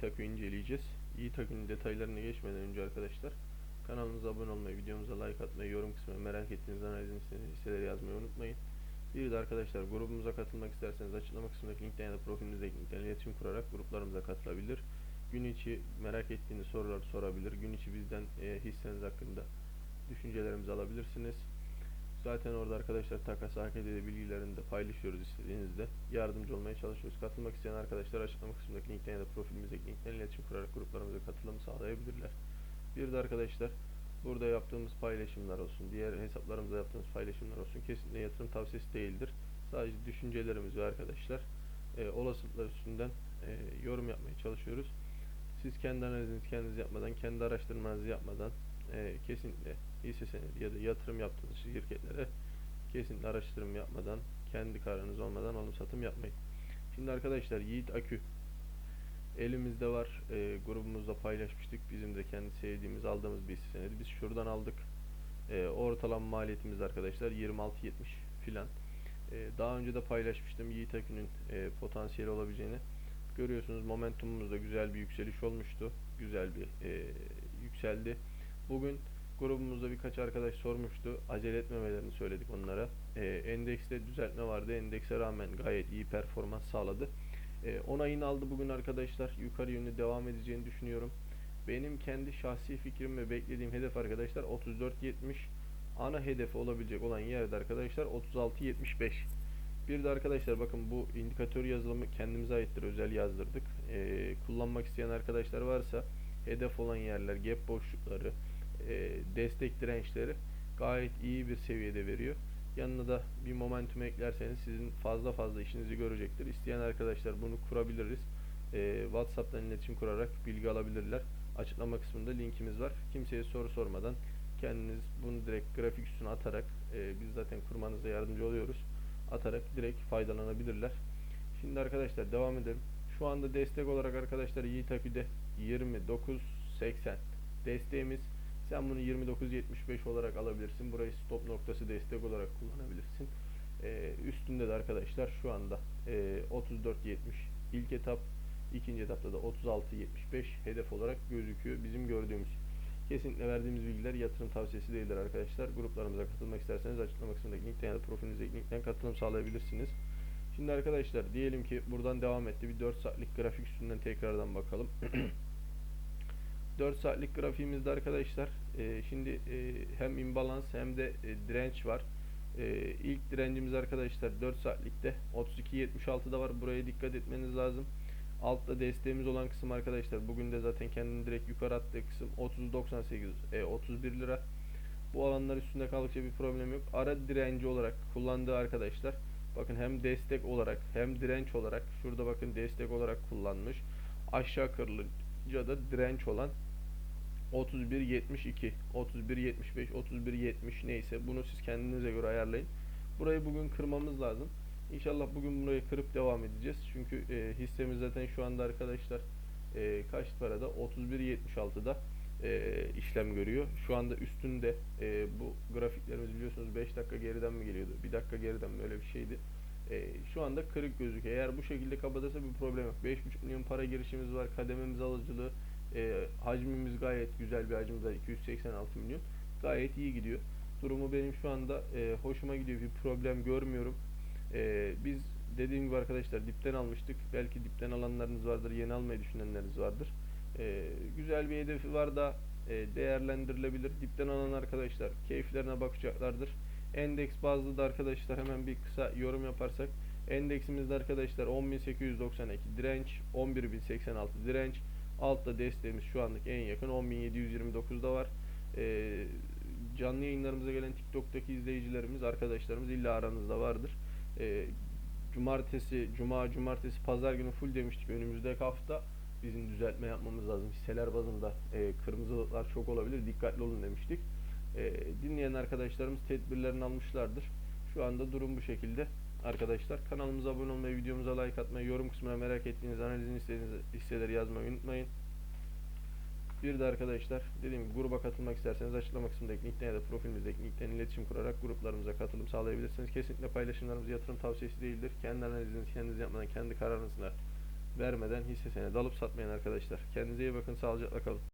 Yiğit Akü inceleyeceğiz. Yiğit Akü'nün detaylarına geçmeden önce arkadaşlar kanalımıza abone olmayı, videomuza like atmayı, yorum kısmına merak ettiğiniz analizini istediğiniz listeleri yazmayı unutmayın. Bir de arkadaşlar grubumuza katılmak isterseniz açıklama kısmındaki linkten ya da profilinizdeki linkten iletişim kurarak gruplarımıza katılabilir. Gün içi merak ettiğiniz soruları sorabilir. Gün içi bizden e, hisseniz hakkında düşüncelerimizi alabilirsiniz. Zaten orada arkadaşlar takas AKD'de bilgilerini de paylaşıyoruz istediğinizde. Yardımcı olmaya çalışıyoruz. Katılmak isteyen arkadaşlar açıklama kısmındaki linkten ya da profilimizdeki linkten iletişim kurarak gruplarımıza katılımı sağlayabilirler. Bir de arkadaşlar burada yaptığımız paylaşımlar olsun, diğer hesaplarımızda yaptığımız paylaşımlar olsun kesinlikle yatırım tavsiyesi değildir. Sadece düşüncelerimiz ve arkadaşlar e, olasılıklar üstünden e, yorum yapmaya çalışıyoruz. Siz kendi analizinizi kendiniz yapmadan, kendi araştırmanızı yapmadan e, kesinlikle hisse senedi ya da yatırım yaptığınız şirketlere kesinlikle araştırma yapmadan, kendi kararınız olmadan alım satım yapmayın. Şimdi arkadaşlar Yiğit Akü elimizde var. E, grubumuzda paylaşmıştık. Bizim de kendi sevdiğimiz, aldığımız bir hisse senedi. Biz şuradan aldık. E, ortalama maliyetimiz arkadaşlar 26.70 filan. E, daha önce de paylaşmıştım Yiğit Akü'nün e, potansiyeli olabileceğini. Görüyorsunuz momentumumuzda güzel bir yükseliş olmuştu. Güzel bir e, yükseldi. Bugün grubumuzda birkaç arkadaş sormuştu. Acele etmemelerini söyledik onlara. E, endekste düzeltme vardı. Endekse rağmen gayet iyi performans sağladı. E, onayını aldı bugün arkadaşlar. Yukarı yönlü devam edeceğini düşünüyorum. Benim kendi şahsi fikrim ve beklediğim hedef arkadaşlar 34.70 ana hedefi olabilecek olan yerde arkadaşlar 36.75 bir de arkadaşlar bakın bu indikatör yazılımı kendimize aittir özel yazdırdık ee, kullanmak isteyen arkadaşlar varsa hedef olan yerler gap boşlukları e, destek dirençleri gayet iyi bir seviyede veriyor yanına da bir momentum eklerseniz sizin fazla fazla işinizi görecektir isteyen arkadaşlar bunu kurabiliriz e, whatsapp'tan iletişim kurarak bilgi alabilirler açıklama kısmında linkimiz var kimseye soru sormadan kendiniz bunu direkt grafik üstüne atarak e, biz zaten kurmanıza yardımcı oluyoruz atarak direkt faydalanabilirler. Şimdi arkadaşlar devam edelim. Şu anda destek olarak arkadaşlar Yiğit Akü'de 29.80 desteğimiz. Sen bunu 29.75 olarak alabilirsin. Burayı stop noktası destek olarak kullanabilirsin. Ee, üstünde de arkadaşlar şu anda e, 34.70 ilk etap ikinci etapta da 36.75 hedef olarak gözüküyor bizim gördüğümüz. Kesinlikle verdiğimiz bilgiler yatırım tavsiyesi değildir arkadaşlar. Gruplarımıza katılmak isterseniz açıklama kısmındaki linkten ya da profilinizdeki linkten katılım sağlayabilirsiniz. Şimdi arkadaşlar diyelim ki buradan devam etti. Bir 4 saatlik grafik üstünden tekrardan bakalım. 4 saatlik grafiğimizde arkadaşlar e, şimdi e, hem imbalans hem de e, direnç var. E, ilk direncimiz arkadaşlar 4 saatlikte 32.76'da var. Buraya dikkat etmeniz lazım. Altta desteğimiz olan kısım arkadaşlar bugün de zaten kendini direkt yukarı attığı kısım 30.98 e, 31 lira. Bu alanlar üstünde kaldıkça bir problem yok. Ara direnci olarak kullandığı arkadaşlar bakın hem destek olarak hem direnç olarak şurada bakın destek olarak kullanmış. Aşağı kırılınca da direnç olan 31.72 31.75 31.70 neyse bunu siz kendinize göre ayarlayın. Burayı bugün kırmamız lazım. İnşallah bugün burayı kırıp devam edeceğiz. Çünkü e, hissemiz zaten şu anda arkadaşlar e, kaç parada? 31.76'da e, işlem görüyor. Şu anda üstünde e, bu grafiklerimiz biliyorsunuz 5 dakika geriden mi geliyordu? 1 dakika geriden mi öyle bir şeydi. E, şu anda kırık gözüküyor. Eğer bu şekilde kapatırsa bir problem yok. 5.5 milyon para girişimiz var. Kadememiz alıcılığı. E, hacmimiz gayet güzel bir hacim var. 286 milyon. Gayet iyi gidiyor. Durumu benim şu anda e, hoşuma gidiyor. Bir problem görmüyorum. Ee, biz dediğim gibi arkadaşlar dipten almıştık. Belki dipten alanlarınız vardır, yeni almayı düşünenleriniz vardır. Ee, güzel bir hedefi var da e, değerlendirilebilir. Dipten alan arkadaşlar keyiflerine bakacaklardır. Endeks bazlı da arkadaşlar hemen bir kısa yorum yaparsak endeksimizde arkadaşlar 10.892 direnç, 11.086 direnç. Altta desteğimiz şu anlık en yakın 10.729'da var. Ee, canlı yayınlarımıza gelen TikTok'taki izleyicilerimiz, arkadaşlarımız illa aranızda vardır e, cumartesi, cuma, cumartesi, pazar günü full demiştik. Önümüzdeki hafta bizim düzeltme yapmamız lazım. Hisseler bazında e, kırmızılar çok olabilir. Dikkatli olun demiştik. E, dinleyen arkadaşlarımız tedbirlerini almışlardır. Şu anda durum bu şekilde. Arkadaşlar kanalımıza abone olmayı, videomuza like atmayı, yorum kısmına merak ettiğiniz analizini istediğiniz hisseleri yazmayı unutmayın. Bir de arkadaşlar dediğim gibi gruba katılmak isterseniz açıklama kısmındaki linkten ya da profilimizdeki linkten iletişim kurarak gruplarımıza katılım sağlayabilirsiniz. Kesinlikle paylaşımlarımız yatırım tavsiyesi değildir. Kendi analizinizi kendiniz yapmadan kendi kararınızla vermeden hisse senedi alıp satmayın arkadaşlar. Kendinize iyi bakın. Sağlıcakla kalın.